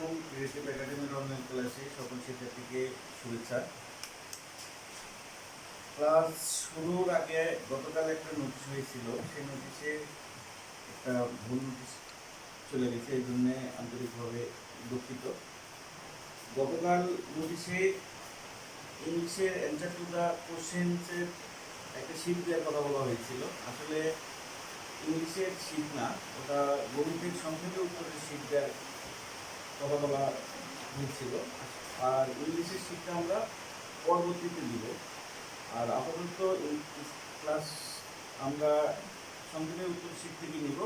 আলাইকুম ক্রিয়েটিভ একাডেমির অনলাইন ক্লাসে সকল শিক্ষার্থীকে শুভেচ্ছা। ক্লাস শুরুর আগে গতকাল একটা নোটিশ হয়েছিল, সেই নোটিশে একটা ভুল নোটিশ চলে গেছে, এই জন্যে আন্তরিকভাবে দুঃখিত। গতকাল নোটিশে ইংলিশের অ্যান্সার টু দ্য কোশ্চেন্সের একটা শিট দেওয়ার কথা বলা হয়েছিল। আসলে ইংলিশের শিট না, ওটা গণিতের সংক্ষেপে উত্তরের শিট দেওয়ার কথা বলা হয়েছিল আর ইংলিশের শিটটা আমরা পরবর্তীতে দিব। আর আপাতত এই ক্লাস আমরা সংক্ষেপে উত্তর শিট থেকে নিব।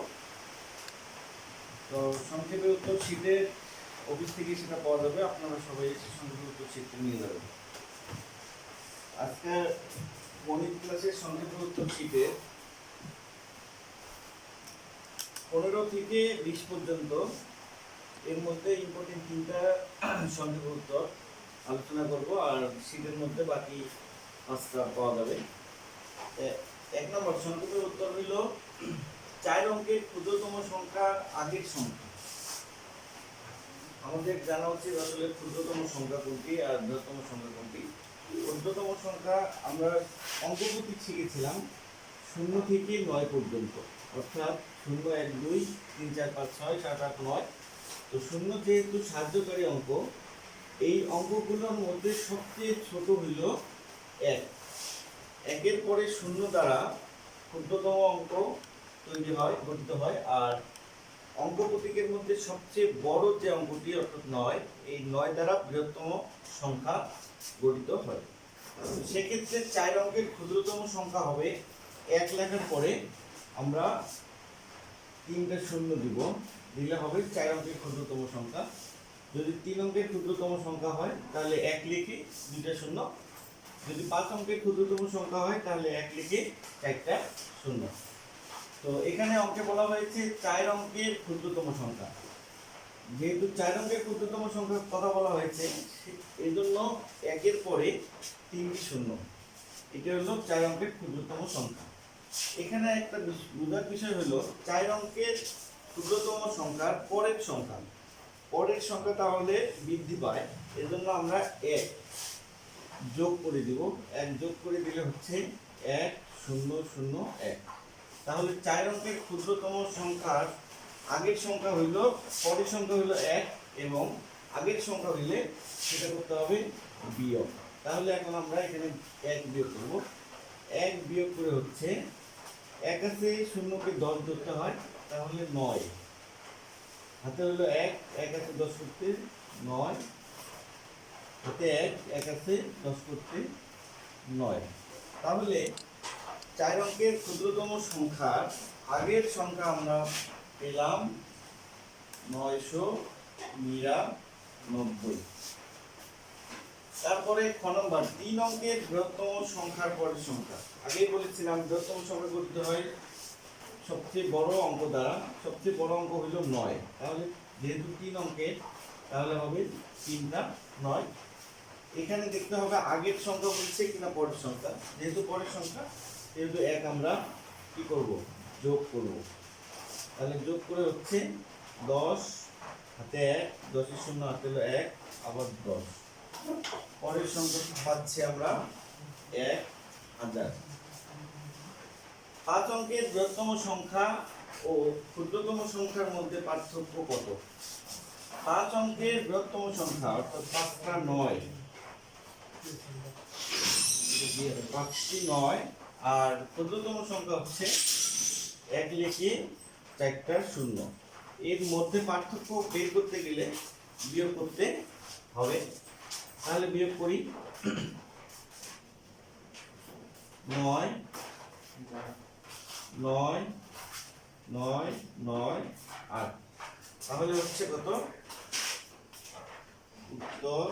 তো সংক্ষেপে উত্তর শীতের অফিস থেকে সেটা পাওয়া যাবে। আপনারা সবাই এসে সংক্ষেপে উত্তর শিটটা নিয়ে যাবেন। আজকে গণিত ক্লাসের সংক্ষেপে উত্তর শীতে পনেরো থেকে বিশ পর্যন্ত এর মধ্যে ইম্পর্টেন্ট তিনটা সংক্ষেপে উত্তর আলোচনা করব, আর শীতের মধ্যে বাকি পাঁচটা পাওয়া যাবে। এক নম্বর সংক্ষেপের উত্তর হইল, চার অঙ্কের ক্ষুদ্রতম সংখ্যা আগের সংখ্যা। আমাদের জানা উচিত আসলে ক্ষুদ্রতম সংখ্যা কোনটি আর বৃহত্তম সংখ্যা কোনটি। ক্ষুদ্রতম সংখ্যা আমরা অঙ্কগতি শিখেছিলাম শূন্য থেকে নয় পর্যন্ত, অর্থাৎ শূন্য এক দুই তিন চার পাঁচ ছয় সাত আট নয় তো শূন্য যেহেতু সাহায্যকারী অঙ্ক, এই অঙ্কগুলোর মধ্যে সবচেয়ে ছোট হইল এক। একের পরে শূন্য দ্বারা ক্ষুদ্রতম অঙ্ক তৈরি হয়, গঠিত হয়, আর অঙ্ক প্রতীকের মধ্যে সবচেয়ে বড় যে অঙ্কটি, অর্থাৎ নয়, এই নয় দ্বারা বৃহত্তম সংখ্যা গঠিত হয়। সেক্ষেত্রে চার অঙ্কের ক্ষুদ্রতম সংখ্যা হবে এক লেখার পরে আমরা তিনটা শূন্য দিব। দিলে হবে চার অঙ্কের ক্ষুদ্রতম সংখ্যা। যদি তিন অঙ্কের ক্ষুদ্রতম সংখ্যা হয়, তাহলে এক লিখে দুইটা শূন্য। যদি পাঁচ অঙ্কের ক্ষুদ্রতম সংখ্যা হয়, তাহলে এক লিখে চারটা শূন্য। তো এখানে অঙ্কে বলা হয়েছে চার অঙ্কের ক্ষুদ্রতম সংখ্যা। যেহেতু চার অঙ্কের ক্ষুদ্রতম সংখ্যার কথা বলা হয়েছে সে- এই জন্য একের পরে তিনটি শূন্য। এটা হলো চার অঙ্কের ক্ষুদ্রতম সংখ্যা। এখানে একটা বোঝার বিষয় হলো, চার অঙ্কের ক্ষুদ্রতম সংখ্যার পরের সংখ্যা। পরের সংখ্যা তাহলে বৃদ্ধি পায়, এজন্য আমরা এক যোগ করে দিব। এক যোগ করে দিলে হচ্ছে এক শূন্য শূন্য এক। তাহলে চার অঙ্কের ক্ষুদ্রতম সংখ্যার আগের সংখ্যা হইল, পরের সংখ্যা হইল এক এবং আগের সংখ্যা হইলে সেটা করতে হবে বিয়োগ। তাহলে এখন আমরা এখানে এক বিয়োগ করব। এক বিয়োগ করে হচ্ছে, এক আছে শূন্যকে দশ ধরতে হয়। তাহলে নয়। হাতে হলো এক এক আছে দশ করতে নয়। হাতে এক এক আছে দশ করতে নয়। তাহলে চার অঙ্কের ক্ষুদ্রতম সংখ্যার আগের সংখ্যা আমরা পেলাম নয়শো নিরানব্বই। তারপরে খ নম্বর, তিন অঙ্কের বৃহত্তম সংখ্যার পরের সংখ্যা। আগেই বলেছিলাম বৃহত্তম সংখ্যা করতে হয় সবচেয়ে বড় অঙ্ক দ্বারা, সবচেয়ে বড় অঙ্ক হইল নয়। তাহলে যেহেতু তিন অঙ্কের, তাহলে হবে তিনটা নয়। এখানে দেখতে হবে আগের সংখ্যা বলছে কিনা পরের সংখ্যা। যেহেতু পরের সংখ্যা, সেহেতু এক আমরা কি করব? যোগ করব। তাহলে যোগ করে হচ্ছে দশ, হাতে এক, দশের শূন্য, হাতে হলো এক, আবার দশ। পরের সংখ্যা পাচ্ছি আমরা এক হাজার। পাঁচ অঙ্কের বৃহত্তম সংখ্যা ও ক্ষুদ্রতম সংখ্যার মধ্যে পার্থক্য কত? পাঁচ অঙ্কের বৃহত্তম সংখ্যা, অর্থাৎ পাঁচটা নয়। পাঁচটি নয়, আর ক্ষুদ্রতম সংখ্যা হচ্ছে এক লিখে চারটা শূন্য। এর মধ্যে পার্থক্য বের করতে গেলে বিয়োগ করতে হবে। তাহলে বিয়োগ করি। নয় নয় নয় নয়, আট। তাহলে হচ্ছে কত? উত্তর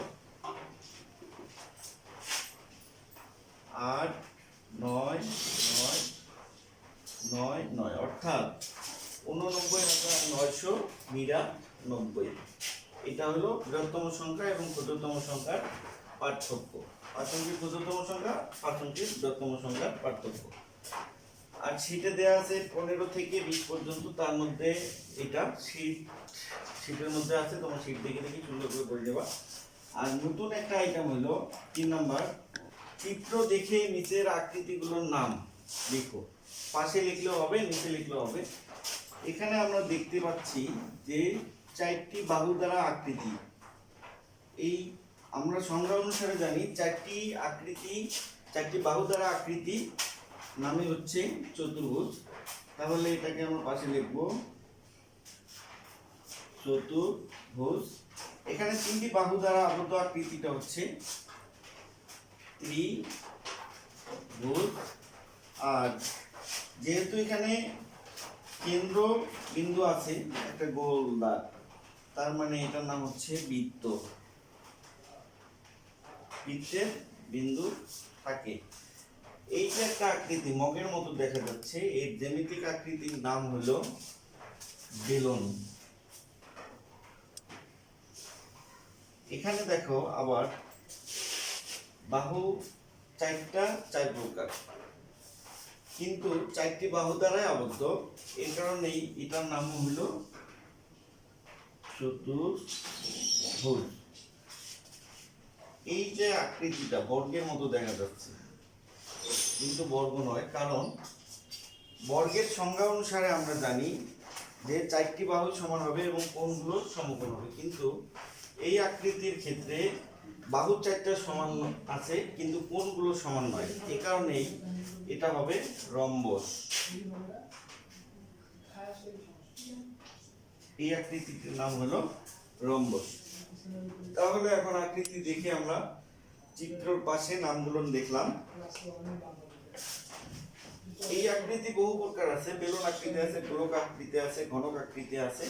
আট, নয় নয় নয় নয়। অর্থাৎ উননব্বই হাজার নয়শো নিরানব্বই। এটা হলো বৃহত্তম সংখ্যা এবং ক্ষুদ্রতম সংখ্যার পার্থক্য। অঙ্কের ক্ষুদ্রতম সংখ্যা অঙ্কের বৃহত্তম সংখ্যার পার্থক্য। আর শীটে দেওয়া আছে পনেরো থেকে বিশ পর্যন্ত, তার মধ্যে এটা শীট শীটের মধ্যে আছে, তোমার শীট দেখে দেখে সুন্দর করে করে দেবা। আর নতুন একটা আইটেম হলো, তিন নাম্বার, চিত্র দেখে নিচের আকৃতিগুলোর নাম লিখো। পাশে লিখলেও হবে, নিচে লিখলেও হবে। এখানে আমরা দেখতে পাচ্ছি যে চারটি বাহু দ্বারা আকৃতি। এই আমরা সংজ্ঞা অনুসারে জানি, চারটি আকৃতি, চারটি বাহু দ্বারা আকৃতি নামে হচ্ছে চতুর্ভুজ। তাহলে এটাকে আমরা পাশে লিখব চতুর্ভুজ। এখানে তিনটি বাহু দ্বারা আবদ্ধ আকৃতিটা হচ্ছে ত্রিভুজ। আর যেহেতু এখানে কেন্দ্র বিন্দু আছে, একটা গোল দাগ তার মানে এটার নাম হচ্ছে বৃত্ত। বৃত্তের বিন্দু থাকে। এই যে একটা আকৃতি মগের মতো দেখা যাচ্ছে। এর জ্যামিতিক আকৃতির নাম হলো বেলন। এখানে দেখো আবার বাহু চারটা চার প্রকার কিন্তু চারটি বাহু দ্বারাই আবদ্ধ। এই কারণেই এটার নাম হলো চতুর্ভুজ। এই যে আকৃতিটা বর্গের মতো দেখা যাচ্ছে। কিন্তু বর্গ নয়, কারণ বর্গের সংজ্ঞা অনুসারে আমরা জানি যে চারটি বাহু সমান হবে এবং কোণগুলো সমকোণ হবে। কিন্তু এই আকৃতির ক্ষেত্রে বাহু চারটা সমান আছে, কিন্তু কোণগুলো সমান নয়। এ কারণেই এটা হবে রম্বস। এই আকৃতিটির নাম হলো রম্বস। তাহলে এখন আকৃতি দেখে আমরা চিত্রর পাশে নামগুলো দেখলাম। এই আকৃতি বহু প্রকার আছে। বেলুন আকৃতি আছে, গোলক আকৃতি আছে, ঘনক আকৃতি আছে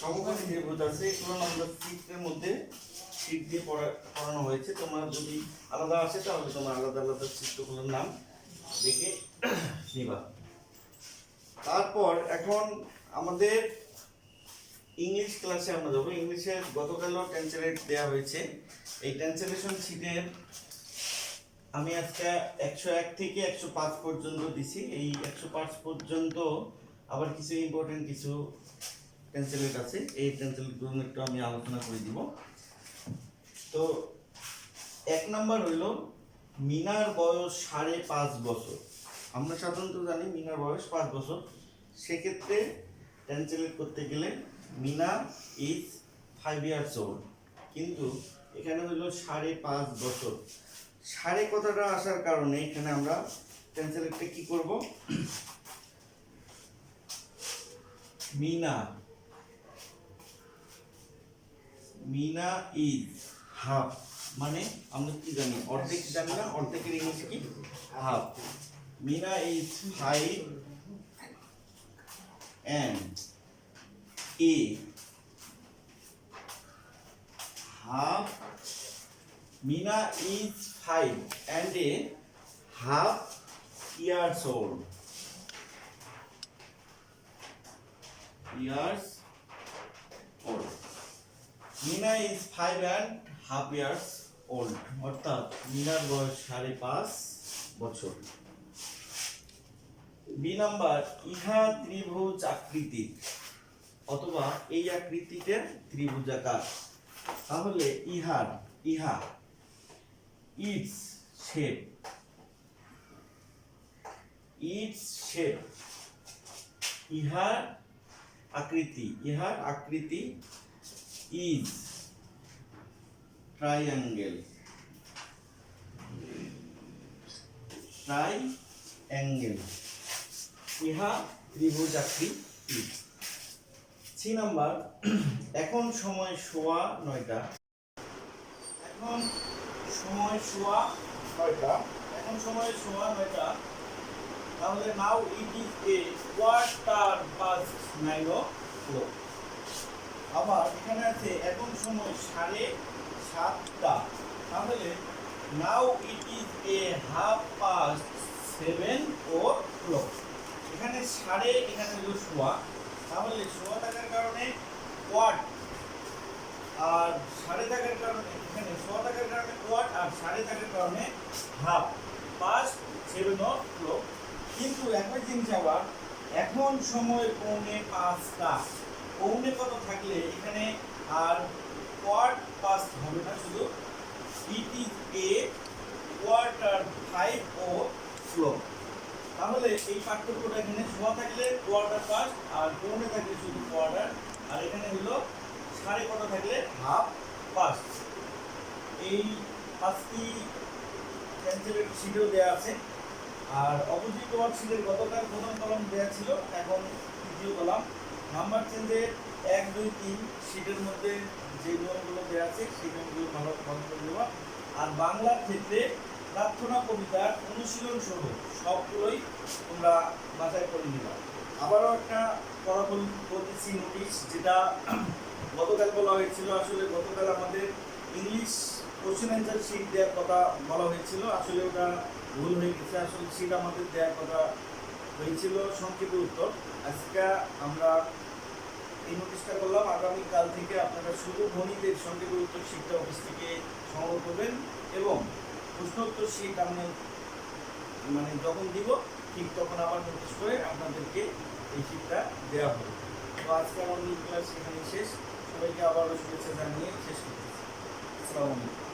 সমকোণী ত্রিভুজ আছে। এগুলো আমরা চিত্রের মধ্যে শীট দিয়ে পড়া- পড়ানো হয়েছে। তোমার যদি আলাদা আসে তাহলে তোমার আলাদা আলাদা চিত্রগুলোর নাম দেখে নিবা। তারপর এখন আমাদের ইংলিশ ক্লাসে আমরা যাব। ইংলিশের গতকালও ট্রান্সলেট দেওয়া হয়েছে। এই ট্রান্সলেশন শিটের আমি আজকে একশো এক থেকে একশো পাঁচ পর্যন্ত দিছি। এই একশো পাঁচ পর্যন্ত আবার কিছু ইম্পর্টেন্ট কিছু ট্রান্সলেট আছে। এই ট্রান্সলেটগুলো একটু আমি আলোচনা করে দিব। তো এক নম্বর হইল, মিনার বয়স সাড়ে পাঁচ বছর। আমরা সাধারণত জানি মিনার বয়স পাঁচ বছর। সেক্ষেত্রে ট্রান্সলেট করতে গেলে Meena is five years old কিন্তু এখানে হলো সাড়ে পাঁচ বছর। সাড়ে কথাটা আসার কারণে এখানে আমরা ট্রান্সলেটটা কি করব? মিনা। মিনা ইজ হাফ মানে আমরা কি জানি? অর্ধেক জানি না, অর্ধেকের ইংলিশ কি? Half Meena is five and a half Mina is five and a half years old. Years old. Mina is five and half years old. অর্থাৎ মিনার বয়স সাড়ে পাঁচ বছর বি নাম্বার ইহা ত্রিভুজ আকৃতির অথবা এই আকৃতিতে ত্রিভুজাকার তাহলে ইহার, ইহা ইটস শেপ ইটস শেপ ইহার আকৃতি ইহার আকৃতি ইজ ট্রাইঅ্যাঙ্গেল ট্রাইঅ্যাঙ্গেল ইহা ত্রিভুজ আকৃতি সি নাম্বার এখন সময় সোয়া নয়টা। এখন সময় সোয়া নয়টা। এখন সময় সোয়া নয়টা। তাহলে now it is a quarter past nine o'clock আবার এখানে আছে এখন সময় সাড়ে সাতটা। তাহলে now it is a half past seven o'clock এখানে সাড়ে, এখানে হলো শোয়া তাহলে শোয়া থাকার কারণে ওয়াট আর সাড়ে থাকার কারণে, এখানে শোয়া থাকার কারণে ওয়াট আর সাড়ে থাকার কারণে হাফ পাস্ট সেভেন ক্লক কিন্তু একই জিনিস আবার এখন সময় পৌনে পাঁচটা। পৌনে কত থাকলে এখানে আর কোয়ার্ট পাস্ট হবে না, শুধু ইট এ কোয়ার্টার ফাইভ ও স্লো তাহলে এই পার্থক্যটা এখানে শোয়া থাকলে কোয়ার্টার পাস্ট আর পৌনে থাকলে শুধু কোয়ার্টার আর এখানে হলো সাড়ে কটা থাকলে হাফ পাস্ট এই পাঁচটি পেন্সিলের শিটেও দেওয়া আছে। আর অপোজিট ওয়ার্কশিটের গতকাল প্রথম কলম দেওয়া ছিল, এখন তৃতীয় কলাম। নাম্বার চেঞ্জের এক, দুই, তিন সিটের মধ্যে যে নিয়মগুলো দেওয়া আছে, সেই নিয়মগুলো ভালো ফলো করে দেওয়া। আর বাংলার ক্ষেত্রে প্রার্থনা কবিতার অনুশীলন সহ সবগুলোই তোমরা বাছাই করে নিবা। আবারও একটা ফলাফল বলতেছি নোটিশ যেটা গতকাল বলা হয়েছিল আসলে গতকাল আমাদের ইংলিশ কোশ্চেন অ্যান্সার শিট দেওয়ার কথা বলা হয়েছিল। আসলে ওটা ভুল হয়ে গেছে। আসলে শিট আমাদের দেওয়ার কথা হয়েছিল সংক্ষেপে উত্তর। আজকে আমরা এই নোটিশটা করলাম। আগামীকাল থেকে আপনারা শুধু গণিতের সংক্ষেপে উত্তর শিটটা অফিস থেকে সংগ্রহ করবেন এবং প্রশ্নোত্তর শিট আমি মানে যখন দিব, ঠিক তখন আবার নোটিশ করে আপনাদেরকে এই শিটটা দেওয়া হবে। তো আজকে আমার ক্লাস এখানে শেষ। সবাইকে আবারও শুভেচ্ছা জানিয়ে শেষ করতেছি। আসসালামু আলাইকুম।